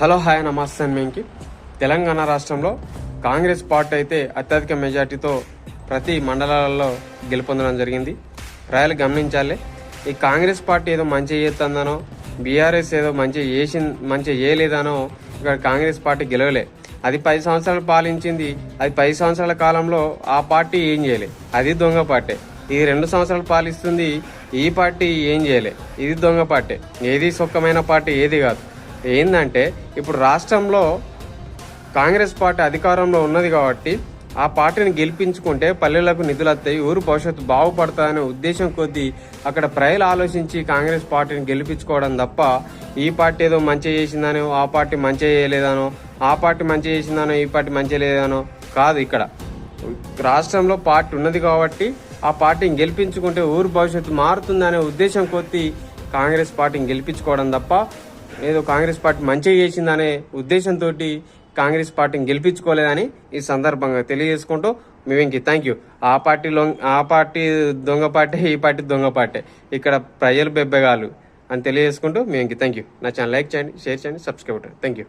Hello hi నమస్తే మేంకి. తెలంగాణ రాష్ట్రంలో Congress party అయితే అత్యధిక మెజార్టీతో ప్రతి మండలాలలో గెలుపొందడం జరిగింది. ప్రజలు గమనించాలి ఈ కాంగ్రెస్ పార్టీ ఏదో మంచి చేస్తుందనో బీఆర్ఎస్ ఏదో మంచి చేసి మంచి చేయలేదనో ఇక్కడ కాంగ్రెస్ పార్టీ గెలవలే. అది పది సంవత్సరాలు పాలించింది అది పది సంవత్సరాల కాలంలో ఆ పార్టీ ఏం చేయలే. అది దొంగ పార్టీ. ఇది రెండు సంవత్సరాలు పాలిస్తుంది ఈ పార్టీ ఏం చేయలే. ఇది దొంగ పార్టీ. ఏది సుఖమైన పార్టీ ఏది కాదు. ఏంటంటే ఇప్పుడు రాష్ట్రంలో కాంగ్రెస్ పార్టీ అధికారంలో ఉన్నది కాబట్టి ఆ పార్టీని గెలిపించుకుంటే పల్లెలకు నిధులు వస్తాయి ఊరు భవిష్యత్తు బాగుపడతాయనే ఉద్దేశం కొద్దీ అక్కడ ప్రజలు ఆలోచించి కాంగ్రెస్ పార్టీని గెలిపించుకోవడం తప్ప ఈ పార్టీ ఏదో మంచి చేసిందనో ఆ పార్టీ మంచి చేయలేదనో ఆ పార్టీ మంచి చేసిందనో ఈ పార్టీ మంచి లేదనో కాదు ఇక్కడ. రాష్ట్రంలో పార్టీ ఉన్నది కాబట్టి ఆ పార్టీని గెలిపించుకుంటే ఊరు భవిష్యత్తు మారుతుందనే ఉద్దేశం కొద్దీ కాంగ్రెస్ పార్టీని గెలిపించుకోవడం తప్ప ఏదో కాంగ్రెస్ పార్టీ మంచిగా చేసిందనే ఉద్దేశంతో కాంగ్రెస్ పార్టీని గెలిపించుకోలేదని ఈ సందర్భంగా తెలియజేసుకుంటూ మేము ఇంక థ్యాంక్ యూ ఆ పార్టీలో ఆ పార్టీ దొంగ పార్టీ ఈ పార్టీ దొంగ పార్టీ. ఇక్కడ ప్రజలు బెబ్బెగాలు అని తెలియజేసుకుంటూ మేము ఇంక థ్యాంక్ యూ నా ఛానల్ లైక్ చేయండి షేర్ చేయండి సబ్స్క్రైబ్ థ్యాంక్ యూ